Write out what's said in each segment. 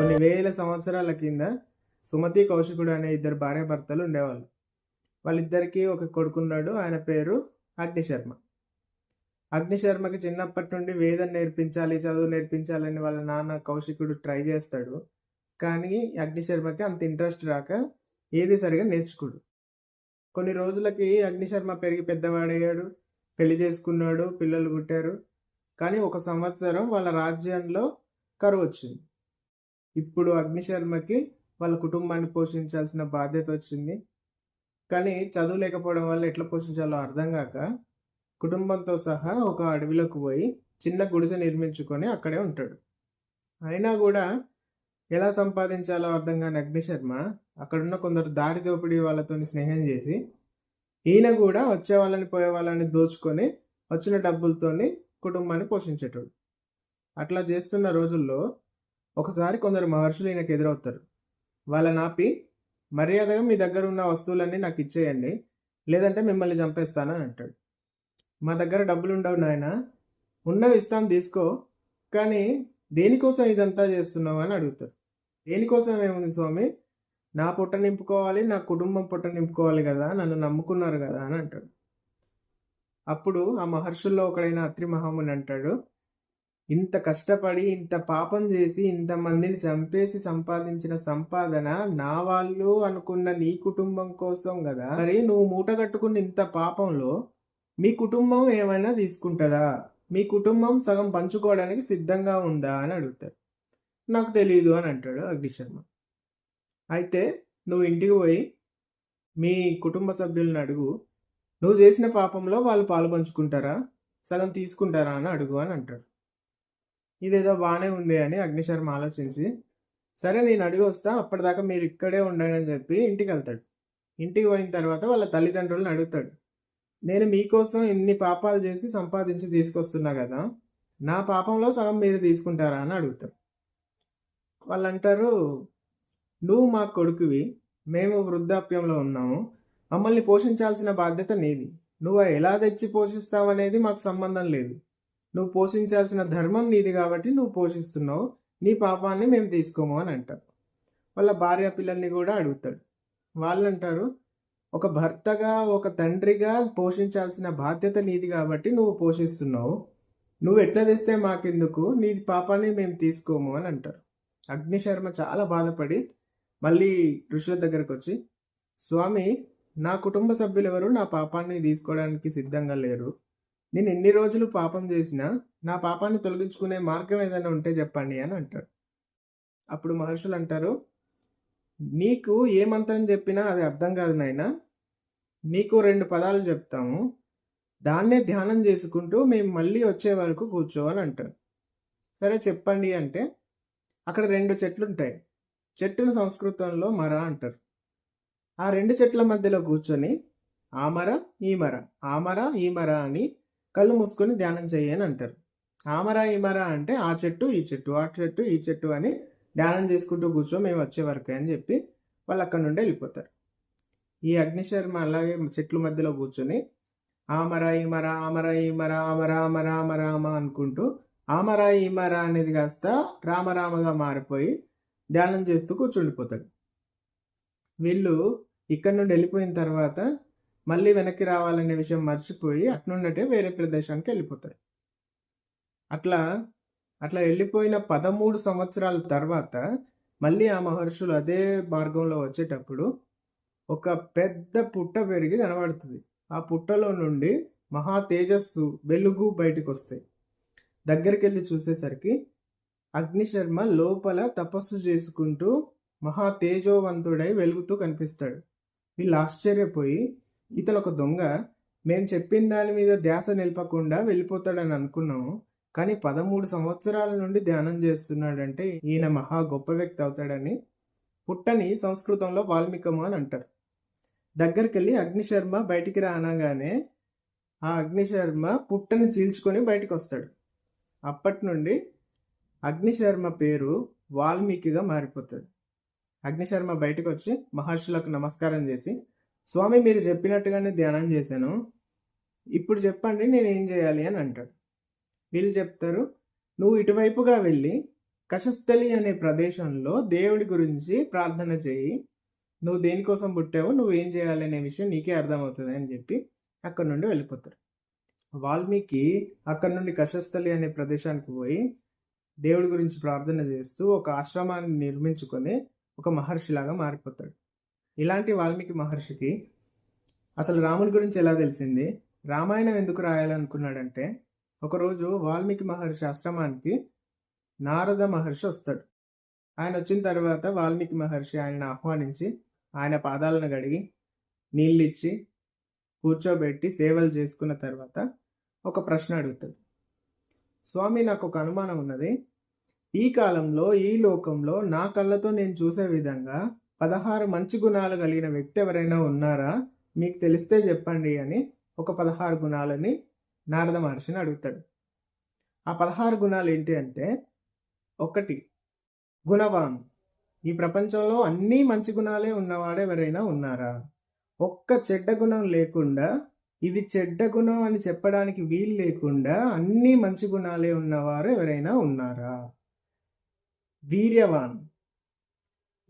కొన్ని వేల సంవత్సరాల కింద సుమతి కౌశికుడు అనే ఇద్దరు భార్యాభర్తలు ఉండేవాళ్ళు. వాళ్ళిద్దరికీ ఒక కొడుకున్నాడు. ఆయన పేరు అగ్నిశర్మ. అగ్నిశర్మకి చిన్నప్పటి నుండి వేదం నేర్పించాలి చదువు నేర్పించాలని వాళ్ళ నాన్న కౌశికుడు ట్రై చేస్తాడు. కానీ అగ్నిశర్మకి అంత ఇంట్రెస్ట్ రాక ఏది సరిగా నేర్చుకోడు. కొన్ని రోజులకి అగ్నిశర్మ పెరిగి పెద్దవాడయ్యాడు. పెళ్ళి చేసుకున్నాడు. పిల్లలు పుట్టారు. కానీ ఒక సంవత్సరం వాళ్ళ రాజ్యంలో కరువు వచ్చింది. ఇప్పుడు అగ్నిశర్మకి వాళ్ళ కుటుంబాన్ని పోషించాల్సిన బాధ్యత వచ్చింది. కానీ చదువు లేకపోవడం వల్ల ఎట్లా పోషించాలో అర్థం కాక కుటుంబంతో సహా ఒక అడవిలోకి పోయి చిన్న గుడిసె నిర్మించుకొని అక్కడే ఉంటాడు. అయినా కూడా ఎలా సంపాదించాలో అర్థం కాని అగ్నిశర్మ అక్కడున్న కొందరు దారి దోపిడీ వాళ్ళతో స్నేహం చేసి ఈయన కూడా వచ్చే వాళ్ళని పోయే వాళ్ళని దోచుకొని వచ్చిన డబ్బులతోని కుటుంబాన్ని పోషించేటోడు. అట్లా చేస్తున్న రోజుల్లో ఒకసారి కొందరు మహర్షులు ఈయనకు ఎదురవుతారు వాళ్ళని ఆపి మర్యాదగా మీ దగ్గర ఉన్న వస్తువులన్నీ నాకు ఇచ్చేయండి. లేదంటే మిమ్మల్ని చంపేస్తానని అంటాడు. మా దగ్గర డబ్బులు ఉండవు నాయన. ఉన్నవి ఇస్తాం తీసుకో. కానీ దేనికోసం ఇదంతా చేస్తున్నావు అని అడుగుతారు. దేనికోసం ఏముంది స్వామి? నా పొట్ట నింపుకోవాలి నా కుటుంబం పొట్ట నింపుకోవాలి కదా నన్ను నమ్ముకున్నారు కదా అని అంటాడు. అప్పుడు ఆ మహర్షుల్లో ఒకడైన అత్రి మహాముని అంటాడు ఇంత కష్టపడి ఇంత పాపం చేసి ఇంతమందిని చంపేసి సంపాదించిన సంపాదన నా వాళ్ళు అనుకున్న నీ కుటుంబం కోసం కదా. మరి నువ్వు మూట కట్టుకున్న ఇంత పాపంలో మీ కుటుంబం ఏమైనా తీసుకుంటుందా? మీ కుటుంబం సగం పంచుకోవడానికి సిద్ధంగా ఉందా అని అడుగుతాడు నాకు తెలియదు అని అంటాడు అగ్నిశర్మ అయితే నువ్వు ఇంటికి పోయి మీ కుటుంబ సభ్యులను అడుగు. నువ్వు చేసిన పాపంలో వాళ్ళు పాలు పంచుకుంటారా? సగం తీసుకుంటారా అని అడుగు అని అంటాడు. ఇదేదో బాగానే ఉంది అని అగ్నిశర్మ ఆలోచించి సరే నేను అడిగి వస్తా అప్పటిదాకా మీరు ఇక్కడే ఉండండి అని చెప్పి ఇంటికి వెళ్తాడు ఇంటికి పోయిన తర్వాత వాళ్ళ తల్లిదండ్రులను అడుగుతాడు. నేను మీకోసం ఇన్ని పాపాలు చేసి సంపాదించి తీసుకొస్తున్నా కదా నా పాపంలో సగం మీరు తీసుకుంటారా అని అడుగుతారు వాళ్ళు అంటారు నువ్వు మా కొడుకువి మేము వృద్ధాప్యంలో ఉన్నాము మమ్మల్ని పోషించాల్సిన బాధ్యత నీది. నువ్వు ఎలా తెచ్చి పోషిస్తావనేది మాకు సంబంధం లేదు. నువ్వు పోషించాల్సిన ధర్మం నీది కాబట్టి నువ్వు పోషిస్తున్నావు. నీ పాపాన్ని మేము తీసుకోము అని అంటారు. వాళ్ళ భార్య పిల్లల్ని కూడా అడుగుతాడు. వాళ్ళు అంటారు ఒక భర్తగా ఒక తండ్రిగా పోషించాల్సిన బాధ్యత నీది కాబట్టి నువ్వు పోషిస్తున్నావు. నువ్వు ఎట్లా తెస్తే మాకెందుకు? నీ పాపాన్ని మేము తీసుకోము అని అంటారు. అగ్నిశర్మ చాలా బాధపడి మళ్ళీ ఋషుల దగ్గరకు వచ్చి స్వామి నా కుటుంబ సభ్యులు ఎవరు నా పాపాన్ని తీసుకోవడానికి సిద్ధంగా లేరు. నేను ఎన్ని రోజులు పాపం చేసినా నా పాపాన్ని తొలగించుకునే మార్గం ఏదైనా ఉంటే చెప్పండి అని అంటాడు. అప్పుడు మహర్షులు అంటారు నీకు ఏ మంత్రం చెప్పినా అది అర్థం కాదు నాయన. నీకు రెండు పదాలు చెప్తాము. దాన్నే ధ్యానం చేసుకుంటూ మేము మళ్ళీ వచ్చే వరకు కూర్చో అని అంటారు సరే చెప్పండి అంటే అక్కడ రెండు చెట్లు ఉంటాయి చెట్టును సంస్కృతంలో మర అంటారు. ఆ రెండు చెట్ల మధ్యలో కూర్చొని ఆమర మర ఆమర మర అని కళ్ళు మూసుకొని ధ్యానం చేయని అంటారు. ఆమరా ఇమరా అంటే ఆ చెట్టు ఈ చెట్టు ఆ చెట్టు ఈ చెట్టు అని ధ్యానం చేసుకుంటూ కూర్చో మేము వచ్చే వరకు అని చెప్పి వాళ్ళు అక్కడ నుండి వెళ్ళిపోతారు. ఈ అగ్నిశర్మ అలాగే చెట్ల మధ్యలో కూర్చొని ఆమర ఈమర ఆమర ఈమర ఆమర ఆమర ఆమర అనుకుంటూ ఆమర ఈమర అనేది కాస్త రామరామగా మారిపోయి ధ్యానం చేస్తూ కూర్చుండిపోతాడు. వీళ్ళు ఇక్కడ నుండి వెళ్ళిపోయిన తర్వాత మళ్ళీ వెనక్కి రావాలనే విషయం మర్చిపోయి అట్నున్నట్టే వేరే ప్రదేశానికి వెళ్ళిపోతాయి అట్లా అట్లా వెళ్ళిపోయిన పదమూడు సంవత్సరాల తర్వాత మళ్ళీ ఆ మహర్షులు అదే మార్గంలో వచ్చేటప్పుడు ఒక పెద్ద పుట్ట పెరిగి కనబడుతుంది. ఆ పుట్టలో నుండి మహా తేజస్సు వెలుగు బయటకు వస్తాయి దగ్గరికి వెళ్ళి చూసేసరికి అగ్నిశర్మ లోపల తపస్సు చేసుకుంటూ మహా తేజోవంతుడై వెలుగుతూ కనిపిస్తాడు. వీళ్ళు ఆశ్చర్యపోయి ఇతను ఒక దొంగ మేము చెప్పిన దాని మీద ధ్యాస నిలపకుండా వెళ్ళిపోతాడని అనుకున్నాము కానీ పదమూడు సంవత్సరాల నుండి ధ్యానం చేస్తున్నాడంటే ఈయన మహా గొప్ప వ్యక్తి అవుతాడని పుట్టని సంస్కృతంలో వాల్మీకము అని అంటారు. దగ్గరికి వెళ్ళి అగ్నిశర్మ బయటికి రానగానే ఆ అగ్నిశర్మ పుట్టను చీల్చుకొని బయటికి వస్తాడు అప్పటి నుండి అగ్నిశర్మ పేరు వాల్మీకిగా మారిపోతుంది. అగ్నిశర్మ బయటకు వచ్చి మహర్షులకు నమస్కారం చేసి స్వామి మీరు చెప్పినట్టుగానే ధ్యానం చేశాను. ఇప్పుడు చెప్పండి నేను ఏం చేయాలి అని అంటాడు. వీళ్ళు చెప్తారు నువ్వు ఇటువైపుగా వెళ్ళి కషస్థలి అనే ప్రదేశంలో దేవుడి గురించి ప్రార్థన చేయి. నువ్వు దేనికోసం పుట్టావు నువ్వు ఏం చేయాలి అనే విషయం నీకే అర్థమవుతుంది అని చెప్పి అక్కడ నుండి వెళ్ళిపోతారు. వాల్మీకి అక్కడ నుండి కశస్థలి అనే ప్రదేశానికి పోయి దేవుడి గురించి ప్రార్థన చేస్తూ ఒక ఆశ్రమాన్ని నిర్మించుకొని ఒక మహర్షిలాగా మారిపోతాడు. ఇలాంటి వాల్మీకి మహర్షికి అసలు రాముడి గురించి ఎలా తెలిసింది? రామాయణం ఎందుకు రాయాలనుకున్నాడంటే ఒకరోజు వాల్మీకి మహర్షి ఆశ్రమానికి నారద మహర్షి వస్తాడు. ఆయన వచ్చిన తర్వాత వాల్మీకి మహర్షి ఆయనను ఆహ్వానించి ఆయన పాదాలను గడిగి నీళ్ళు ఇచ్చి కూర్చోబెట్టి సేవలు చేసుకున్న తర్వాత ఒక ప్రశ్న అడుగుతాడు. స్వామి నాకు ఒక అనుమానం ఉన్నది. ఈ కాలంలో ఈ లోకంలో నా కళ్ళతో నేను చూసే విధంగా పదహారు మంచి గుణాలు కలిగిన వ్యక్తి ఎవరైనా ఉన్నారా? మీకు తెలిస్తే చెప్పండి అని ఒక పదహారు గుణాలని నారద మహర్షిని అడుగుతాడు. ఆ పదహారు గుణాలు ఏంటి అంటే ఒకటి గుణవాన్. ఈ ప్రపంచంలో అన్నీ మంచి గుణాలే ఉన్నవాడు ఎవరైనా ఉన్నారా? ఒక్క చెడ్డ గుణం లేకుండా ఇది చెడ్డ గుణం అని చెప్పడానికి వీలు లేకుండా అన్నీ మంచి గుణాలే ఉన్నవారు ఎవరైనా ఉన్నారా? వీర్యవాన్.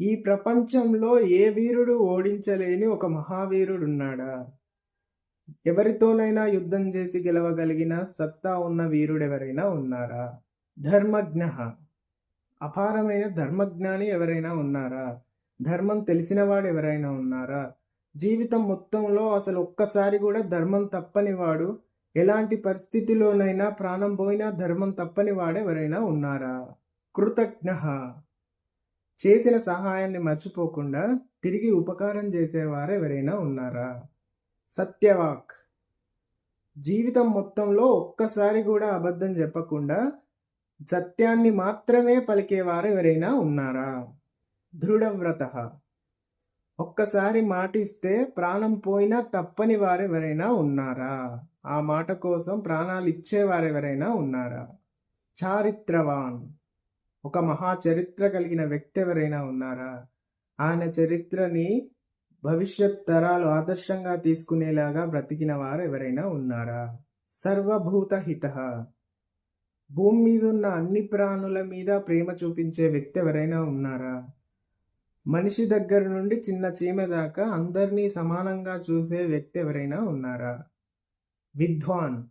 ఈ ప్రపంచంలో ఏ వీరుడు ఓడించలేని ఒక మహావీరుడు ఉన్నాడా ఎవరితోనైనా యుద్ధం చేసి గెలవగలిగిన సత్తా ఉన్న వీరుడు ఎవరైనా ఉన్నారా? ధర్మజ్ఞ. అపారమైన ధర్మజ్ఞాని ఎవరైనా ఉన్నారా? ధర్మం తెలిసినవాడు ఎవరైనా ఉన్నారా? జీవితం మొత్తంలో అసలు ఒక్కసారి కూడా ధర్మం తప్పని వాడు ఎలాంటి పరిస్థితిలోనైనా ప్రాణం పోయినా ధర్మం తప్పనివాడు ఎవరైనా ఉన్నారా? కృతజ్ఞ. చేసిన సహాయాన్ని మర్చిపోకుండా తిరిగి ఉపకారం చేసేవారు ఎవరైనా ఉన్నారా? సత్యవాక్. జీవితం మొత్తంలో ఒక్కసారి కూడా అబద్ధం చెప్పకుండా సత్యాన్ని మాత్రమే పలికేవారు ఎవరైనా ఉన్నారా? దృఢవ్రత. ఒక్కసారి మాట ఇస్తే ప్రాణం పోయినా తప్పని వారు ఎవరైనా ఉన్నారా? ఆ మాట కోసం ప్రాణాలు ఇచ్చేవారు ఎవరైనా ఉన్నారా? చారిత్రవాన్. ఒక మహా చరిత్ర కలిగిన వ్యక్తి ఎవరైనా ఉన్నారా? ఆయన చరిత్రని భవిష్యత్ తరాలు ఆదర్శంగా తీసుకునేలాగా బ్రతికిన వారు ఎవరైనా ఉన్నారా? సర్వభూత హిత. భూమి మీద ఉన్న అన్ని ప్రాణుల మీద ప్రేమ చూపించే వ్యక్తి ఎవరైనా ఉన్నారా? మనిషి దగ్గర నుండి చిన్న చీమ దాకా అందరినీ సమానంగా చూసే వ్యక్తి ఎవరైనా ఉన్నారా? విద్వాన్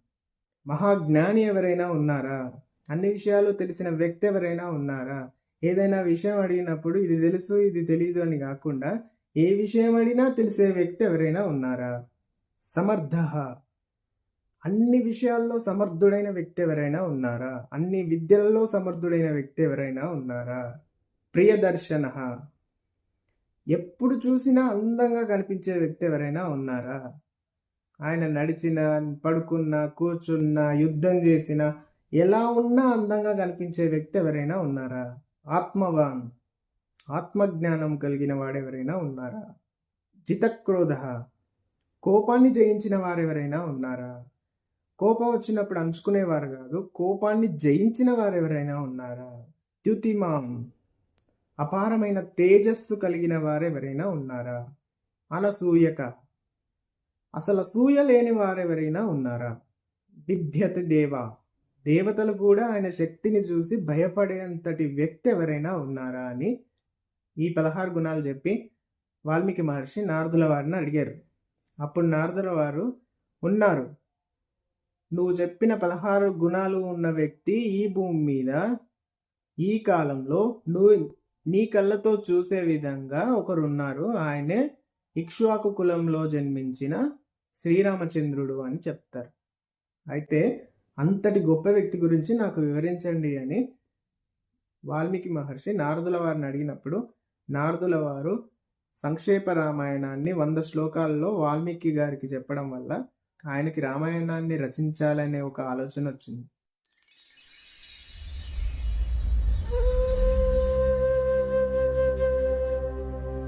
మహాజ్ఞాని ఎవరైనా ఉన్నారా? అన్ని విషయాలు తెలిసిన వ్యక్తి ఎవరైనా ఉన్నారా? ఏదైనా విషయం అడిగినప్పుడు ఇది తెలుసు ఇది తెలియదు అని కాకుండా ఏ విషయం అడిగినా తెలిసే వ్యక్తి ఎవరైనా ఉన్నారా? సమర్థ. అన్ని విషయాల్లో సమర్థుడైన వ్యక్తి ఎవరైనా ఉన్నారా? అన్ని విద్యలలో సమర్థుడైన వ్యక్తి ఎవరైనా ఉన్నారా? ప్రియదర్శన. ఎప్పుడు చూసినా అందంగా కనిపించే వ్యక్తి ఎవరైనా ఉన్నారా? ఆయన నడిచిన పడుకున్న కూర్చున్న యుద్ధం చేసిన ఎలా ఉన్నా అందంగా కనిపించే వ్యక్తి ఎవరైనా ఉన్నారా? ఆత్మవాన్ ఆత్మజ్ఞానం కలిగిన వాడెవరైనా ఉన్నారా? జితక్రోధ కోపాన్ని జయించిన వారెవరైనా ఉన్నారా? కోపం వచ్చినప్పుడు అంచుకునేవారు కాదు కోపాన్ని జయించిన వారెవరైనా ఉన్నారా? ద్యుతిమాం అపారమైన తేజస్సు కలిగిన వారెవరైనా ఉన్నారా? అనసూయక అసలు అసూయ లేని వారెవరైనా ఉన్నారా? బిభ్యతి దేవ దేవతలు కూడా ఆయన శక్తిని చూసి భయపడేంతటి వ్యక్తి ఎవరైనా ఉన్నారా అని ఈ పదహారు గుణాలు చెప్పి వాల్మీకి మహర్షి నారదుల వారిని అడిగారు. అప్పుడు నారదుల వారు ఉన్నారు. నువ్వు చెప్పిన పదహారు గుణాలు ఉన్న వ్యక్తి ఈ భూమి మీద ఈ కాలంలో నువ్వు నీ కళ్ళతో చూసే విధంగా ఒకరున్నారు. ఆయనే ఇక్ష్వాకు కులంలో జన్మించిన శ్రీరామచంద్రుడు అని చెప్తారు. అయితే అంతటి గొప్ప వ్యక్తి గురించి నాకు వివరించండి అని వాల్మీకి మహర్షి నారదుల వారిని అడిగినప్పుడు నారదుల వారు సంక్షేప రామాయణాన్ని వంద శ్లోకాల్లో వాల్మీకి గారికి చెప్పడం వల్ల ఆయనకి రామాయణాన్ని రచించాలనే ఒక ఆలోచన వచ్చింది.